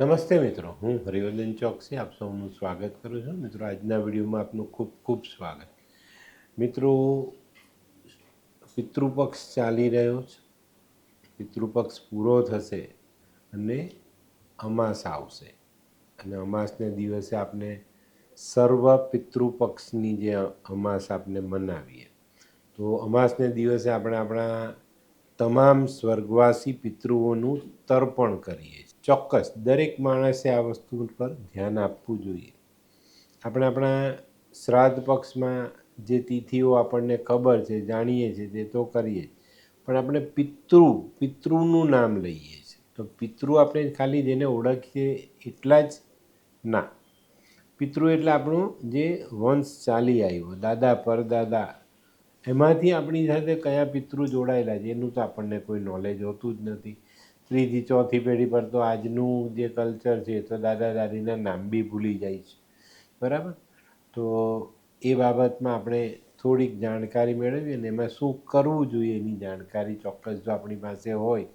નમસ્તે મિત્રો, હું હરિવર્ધન ચોકસી, આપ સૌનું સ્વાગત કરું છું. મિત્રો, આજના વિડીયોમાં આપનું ખૂબ ખૂબ સ્વાગત. મિત્રો, પિતૃપક્ષ ચાલી રહ્યો છે. પિતૃપક્ષ પૂરો થશે અને અમાસ આવશે. અને અમાસને દિવસે આપણે સર્વ પિતૃપક્ષની જે અમાસ આપણે મનાવીએ. તો અમાસને દિવસે આપણે આપણા તમામ સ્વર્ગવાસી પિતૃઓનું તર્પણ કરીએ છીએ ચોક્કસ દરેક માણસે આ વસ્તુ પર ધ્યાન આપવું જોઈએ. આપણે આપણા શ્રાદ્ધ પક્ષમાં જે તિથિઓ આપણને ખબર છે, જાણીએ છીએ, તે તો કરીએ. પણ આપણે પિતૃ, પિતૃનું નામ લઈએ છીએ. તો પિતૃ આપણે ખાલી જેને ઓળખીએ એટલા જ ના. પિતૃ એટલે આપણું જે વંશ ચાલી આવ્યો, દાદા, પરદાદા. એમાંથી આપણી સાથે કયા પિતૃ જોડાયેલા છે, એનું તો આપણને કોઈ નોલેજ હોતું જ નથી. ત્રીજી, ચોથી પેઢી પર તો આજનું જે કલ્ચર છે તો દાદા દાદીના નામ બી ભૂલી જાય છે. બરાબર? તો એ બાબતમાં આપણે થોડીક જાણકારી મેળવીએ અને એમાં શું કરવું જોઈએ એની જાણકારી ચોક્કસ જો આપણી પાસે હોય.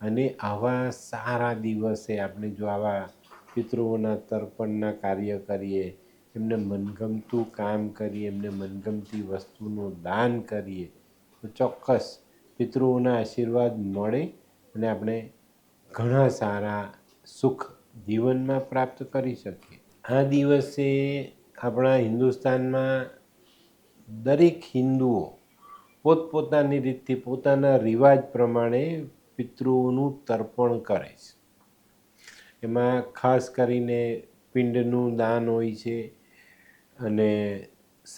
અને આવા સારા દિવસે આપણે જો આવા પિતૃઓના તર્પણના કાર્ય કરીએ, એમને મનગમતું કામ કરીએ, એમને મનગમતી વસ્તુનું દાન કરીએ, તો ચોક્કસ પિતૃઓના આશીર્વાદ મળે અને આપણે ઘણા સારા સુખ જીવનમાં પ્રાપ્ત કરી શકીએ. આ દિવસે આપણા હિન્દુસ્તાનમાં દરેક હિન્દુઓ પોતપોતાની રીતથી પોતાના રિવાજ પ્રમાણે પિતૃઓનું તર્પણ કરે છે. એમાં ખાસ કરીને પિંડનું દાન હોય છે અને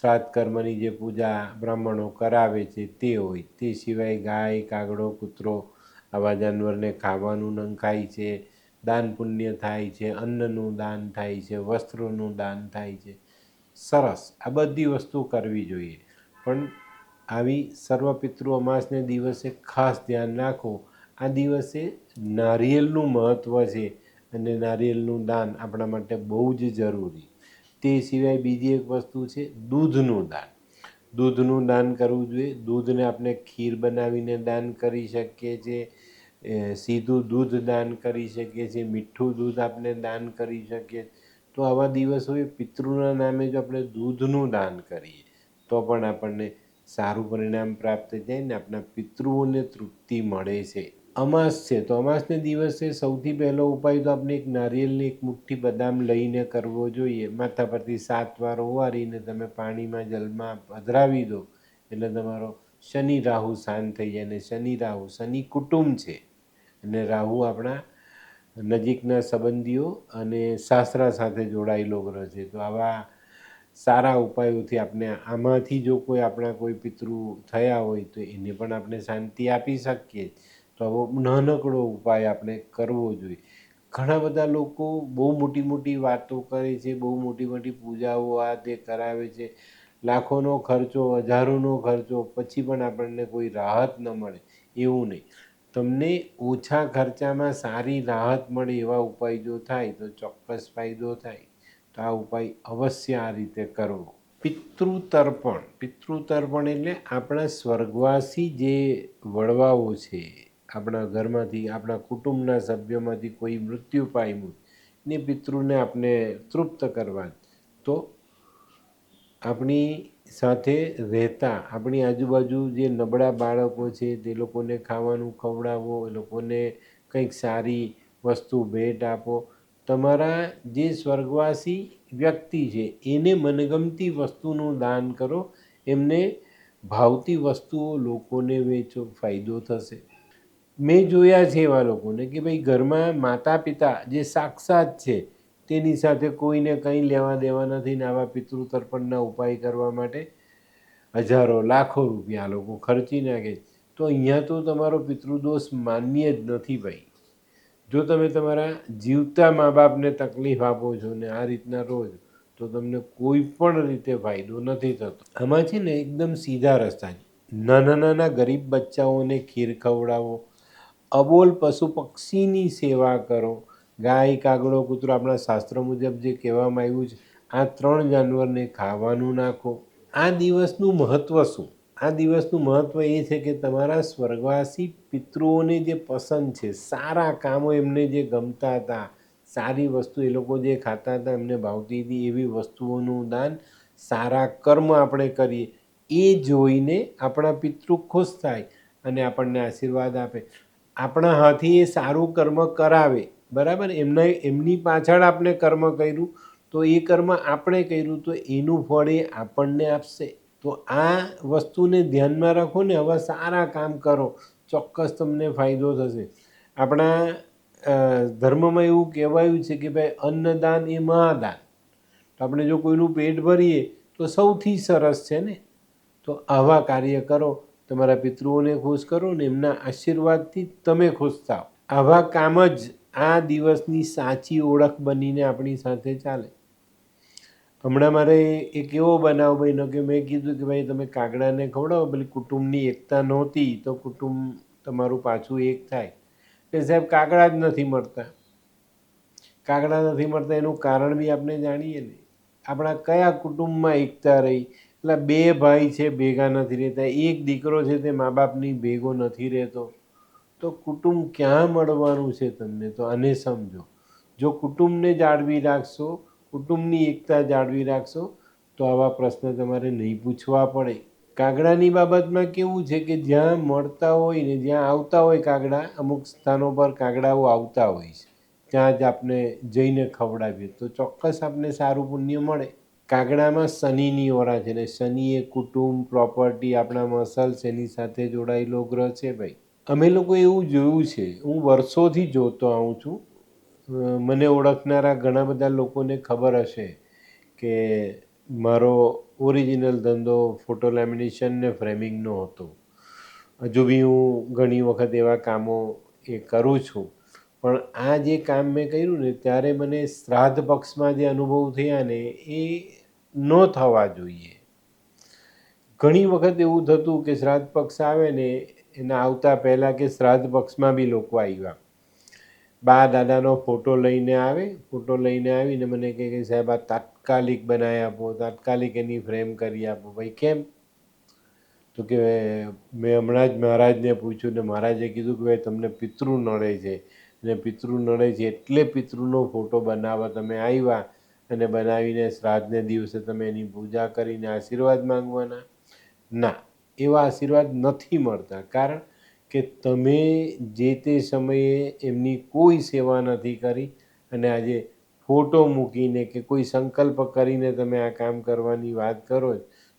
શ્રાદ્ધ કર્મની જે પૂજા બ્રાહ્મણો કરાવે છે તે હોય. તે સિવાય ગાય, કાગડો, કૂતરો આવા જાનવરને ખાવાનું નંખાય છે, દાન પુણ્ય થાય છે, અન્નનું દાન થાય છે, વસ્ત્રોનું દાન થાય છે. સરસ. આ બધી વસ્તુ કરવી જોઈએ. પણ આવી સર્વપિતૃ અમાસને દિવસે ખાસ ધ્યાન રાખો. આ દિવસે નારિયેળનું મહત્ત્વ છે અને નારિયેળનું દાન આપણા માટે બહુ જ જરૂરી. તે સિવાય બીજી એક વસ્તુ છે, દૂધનું દાન. દૂધનું દાન કરવું જોઈએ. દૂધને આપણે ખીર બનાવીને દાન કરી શકીએ છીએ. સીધું દૂધ દાન કરી શકીએ છીએ. મીઠું દૂધ આપણે દાન કરી શકીએ. તો આવા દિવસોએ પિતૃના નામે જો આપણે દૂધનું દાન કરીએ, તો પણ આપણને સારું પરિણામ પ્રાપ્ત થાય ને આપણા પિતૃઓને તૃપ્તિ મળે છે. અમાસ છે. તો અમાસને દિવસે સૌથી પહેલો ઉપાય તો આપણે એક નારિયેળની એક મુઠ્ઠી બદામ લઈને કરવો જોઈએ. માથા પરથી સાત વાર ઓવારીને તમે પાણીમાં જલમાં પધરાવી દો. એટલે તમારો શનિ રાહુ શાંત થઈ જાય અને શનિ રાહુ, શનિ કુટુંબ છે. અને રાહુ આપણા નજીકના સંબંધીઓ અને સાસરા સાથે જોડાયેલો ગ્રહ છે. તો આવા સારા ઉપાયોથી આપણે આમાંથી જો કોઈ આપણા કોઈ પિતૃ થયા હોય તો એને પણ આપણે શાંતિ આપી શકીએ. તો આવો નાનકડો ઉપાય આપણે કરવો જોઈએ. ઘણા બધા લોકો બહુ મોટી મોટી વાતો કરે છે, બહુ મોટી મોટી પૂજાઓ આ તે કરાવે છે. લાખોનો ખર્ચો, હજારોનો ખર્ચો, પછી પણ આપણને કોઈ રાહત ન મળે, એવું નહીં. તમને ઓછા ખર્ચામાં સારી રાહત મળે એવા ઉપાય જો થાય તો ચોક્કસ ફાયદો થાય. તો આ ઉપાય અવશ્ય આ રીતે કરવો. પિતૃતર્પણ. પિતૃતર્પણ એટલે આપણા સ્વર્ગવાસી જે વડવાઓ છે આપણા ઘરમાંથી, આપણા કુટુંબના સભ્યોમાંથી કોઈ મૃત્યુ પામ્યું, ને પિતૃને આપણે તૃપ્ત કરવા. તો આપણી સાથે રહેતા, આપણી આજુબાજુ જે નબળા બાળકો છે, તે લોકોને ખાવાનું ખવડાવો એ લોકોને કંઈક સારી વસ્તુ, ભેટ આપો. તમારા જે સ્વર્ગવાસી વ્યક્તિ છે, એને મનગમતી વસ્તુનું દાન કરો, એમને ભાવતી વસ્તુઓ લોકોને વેચો, ફાયદો થશે. મેં જોયા છે એવા લોકોને કે ભાઈ ઘરમાં માતા પિતા જે સાક્ષાત છે, તેની સાથે કોઈને કંઈ લેવા દેવા નથી ને આવા પિતૃ તર્પણના ઉપાય કરવા માટે હજારો, લાખો રૂપિયા લોકો ખર્ચી નાખે તો અહીંયા તો તમારો પિતૃદોષ માન્ય જ નથી ભાઈ. જો તમે તમારા જીવતા મા બાપને તકલીફ આપો છો ને આ રીતના રોજ તો તમને કોઈ પણ રીતે ફાયદો નથી થતો. આમાં છે ને એકદમ સીધા રસ્તા નાના નાના ગરીબ બચ્ચાઓને ખીર ખવડાવો અબોલ પશુ પક્ષીની સેવા કરો. ગાય, કાગડો, કૂતરો આપણા શાસ્ત્ર મુજબ જે કહેવામાં આવ્યું છે, આ ત્રણ જાનવરને ખાવાનું નાખો. આ દિવસનું મહત્ત્વ શું? આ દિવસનું મહત્ત્વ એ છે કે તમારા સ્વર્ગવાસી પિતૃઓને જે પસંદ છે, સારા કામો એમને જે ગમતા હતા, સારી વસ્તુ એ લોકો જે ખાતા હતા, એમને ભાવતી હતી, એવી વસ્તુઓનું દાન, સારા કર્મ આપણે કરીએ. એ જોઈને આપણા પિતૃ ખુશ થાય અને આપણને આશીર્વાદ આપે. આપણા હાથી એ સારું કર્મ કરાવે, બરાબર? એમના, એમની પાછળ આપણે કર્મ કર્યું, તો એ કર્મ આપણે કર્યું, તો એનું ફળ એ આપણને આપશે. તો આ વસ્તુને ધ્યાનમાં રાખો ને, હવે સારા કામ કરો, ચોક્કસ તમને ફાયદો થશે. આપણા ધર્મમાં એવું કહેવાયું છે કે ભાઈ, અન્નદાન એ મહાદાન. તો આપણે જો કોઈનું પેટ ભરીએ, તો સૌથી સરસ છે ને? તો આવા કાર્ય કરો. તમારા પિતૃઓને ખુશ કરો ને એમના આશીર્વાદથી તમે ખુશ થાઓ આવા કામ જ આ દિવસની સાચી ઓળખ બનીને આપણી સાથે ચાલે. હમણાં મારે એક એવો બનાવ બન્યો કે મેં કીધું કે ભાઈ, તમે કાગડાને ખવડાવો, પેલી કુટુંબની એકતા નહોતી, તો કુટુંબ તમારું પાછું એક થાય. કે સાહેબ, કાગડા જ નથી મળતા. કાગડા નથી મળતા, એનું કારણ બી આપણે જાણીએ ને આપણા કયા કુટુંબમાં એકતા રહી? એટલે બે ભાઈ છે, ભેગા નથી રહેતા. એક દીકરો છે, તે મા બાપની ભેગો નથી રહેતો. તો કુટુંબ ક્યાં મળવાનું છે તમને? તો આને સમજો. જો કુટુંબને જાળવી રાખશો, કુટુંબની એકતા જાળવી રાખશો, તો આવા પ્રશ્ન તમારે નહીં પૂછવા પડે. કાગડાની બાબતમાં કેવું છે કે જ્યાં મળતા હોય ને જ્યાં આવતા હોય કાગડા, અમુક સ્થાનો પર કાગડાઓ આવતા હોય છે. ત્યાં જ આપણે જઈને ખવડાવીએ. તો ચોક્કસ આપણે સારું પુણ્ય મળે. કાગડામાં શનિની ઓરા છે ને શનિ એ કુટુંબ પ્રોપર્ટી આપણા મસલ્સ એની સાથે જોડાયેલો ગ્રહ છે ભાઈ? અમે લોકો એવું જોયું છે. હું વર્ષોથી જોતો આવું છું. મને ઓળખનારા ઘણા બધા લોકોને ખબર હશે કે મારો ઓરિજિનલ ધંધો ફોટો લેમિનેશન ને ફ્રેમિંગનો હતો. હજુ બી હું ઘણી વખત એવા કામો એ કરું છું. પણ આ જે કામ મેં કર્યું ને ત્યારે મને શ્રાદ્ધ પક્ષમાં જે અનુભવ થયા ને એ ન થવા જોઈએ. ઘણી વખત એવું થતું કે શ્રાદ્ધ પક્ષ આવે ને એના આવતા પહેલાં કે શ્રાદ્ધ પક્ષમાં બી લોકો આવ્યા. બા દાદાનો ફોટો લઈને આવે, ફોટો લઈને આવીને મને કહે કે સાહેબ આ તાત્કાલિક બનાવી આપો, તાત્કાલિક એની ફ્રેમ કરી આપો. ભાઈ, કેમ? તો કે મેં હમણાં જ મહારાજને પૂછ્યું ને મહારાજે કીધું કે ભાઈ, તમને પિતૃ નડે છે. અને પિતૃ નડે છે એટલે પિતૃનો ફોટો બનાવવા તમે આવ્યા. અને બનાવીને શ્રાદ્ધને દિવસે તમે એની પૂજા કરીને આશીર્વાદ માંગવાના? ના, એવા આશીર્વાદ નથી મળતા. કારણ કે તમે જે તે સમયે એમની કોઈ સેવા નથી કરી અને આજે ફોટો મૂકીને કે કોઈ સંકલ્પ કરીને તમે આ કામ કરવાની વાત કરો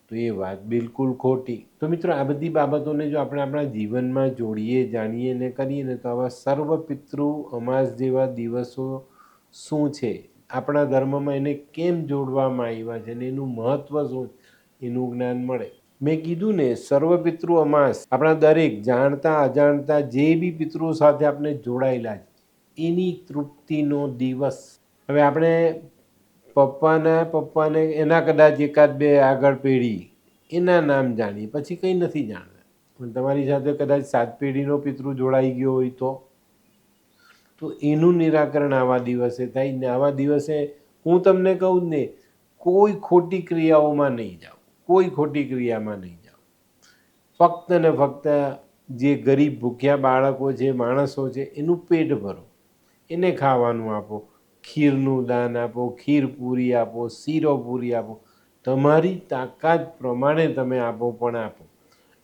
તો એ વાત બિલકુલ ખોટી. તો મિત્રો, આ બધી બાબતોને જો આપણે આપણા જીવનમાં જોડીએ, જાણીએ ને કરીએ ને, તો આવા સર્વ પિતૃ અમાસ જેવા દિવસો શું છે? આપણા ધર્મમાં એને કેમ જોડવામાં આવ્યા છે અને એનું મહત્ત્વ શું એનું જ્ઞાન મળે. મેં કીધું ને સર્વ પિતૃ અમાસ, આપણા દરેક જાણતા, અજાણતા જે બી પિતૃ સાથે આપણે જોડાયેલા છે, એની તૃપ્તિનો દિવસ. હવે આપણે પપ્પાના, પપ્પાને એના કદાચ એકાદ બે આગળ પેઢી, એના નામ જાણીએ, પછી કંઈ નથી જાણતા. પણ તમારી સાથે કદાચ સાત પેઢીનો પિતૃ જોડાઈ ગયો હોય તો? તો એનું નિરાકરણ આવા દિવસે થાય ને આવા દિવસે હું તમને કહું ને, કોઈ ખોટી ક્રિયાઓમાં નહીં જાઓ. કોઈ ખોટી ક્રિયામાં નહીં જાઓ. ફક્ત ને ફક્ત જે ગરીબ ભૂખ્યા બાળકો છે, માણસો છે, એનું પેટ ભરો. એને ખાવાનું આપો, ખીરનું દાન આપો, ખીર પૂરી આપો, શીરો પૂરી આપો. તમારી તાકાત પ્રમાણે તમે આપો પણ આપો.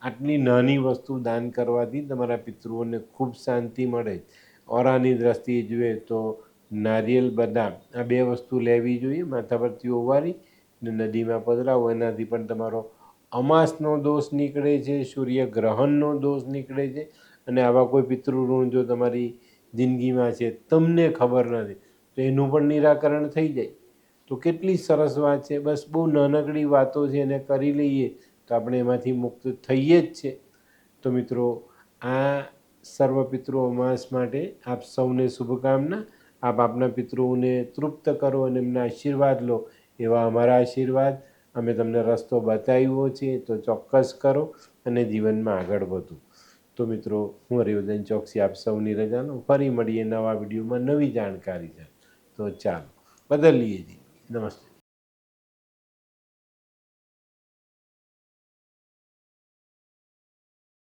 આટલી નાની વસ્તુ દાન કરવાથી તમારા પિતૃઓને ખૂબ શાંતિ મળે. ઓરાની દ્રષ્ટિએ જોઈએ તો નારિયેલ બદામ આ બે વસ્તુ લેવી જોઈએ, માથા પરથી ઓવારી ને નદીમાં પધરાવો. એનાથી પણ તમારો અમાસનો દોષ નીકળે છે, સૂર્યગ્રહણનો દોષ નીકળે છે અને આવા કોઈ પિતૃઋણ જો તમારી જિંદગીમાં છે, તમને ખબર નથી તો એનું પણ નિરાકરણ થઈ જાય. તો કેટલી સરસ વાત છે. બસ બહુ નાનકડી વાતો છે એને કરી લઈએ તો આપણે એમાંથી મુક્ત થઈએ જ છે. તો મિત્રો, આ સર્વ પિતૃ અમાસ માટે આપ સૌને શુભકામના. આપ આપના પિતૃઓને તૃપ્ત કરો અને એમના આશીર્વાદ લો એવા અમારા આશીર્વાદ. અમે તમને રસ્તો બતાવ્યો છે તો ચોક્કસ કરો અને જીવનમાં આગળ વધો. તો મિત્રો, હું હરિવર્ધન ચોકસી આપ સૌની રજાનો ફરી મળીએ નવા વિડીયોમાં નવી જાણકારી છે તો ચાલો, બદલીએ જી. નમસ્તે.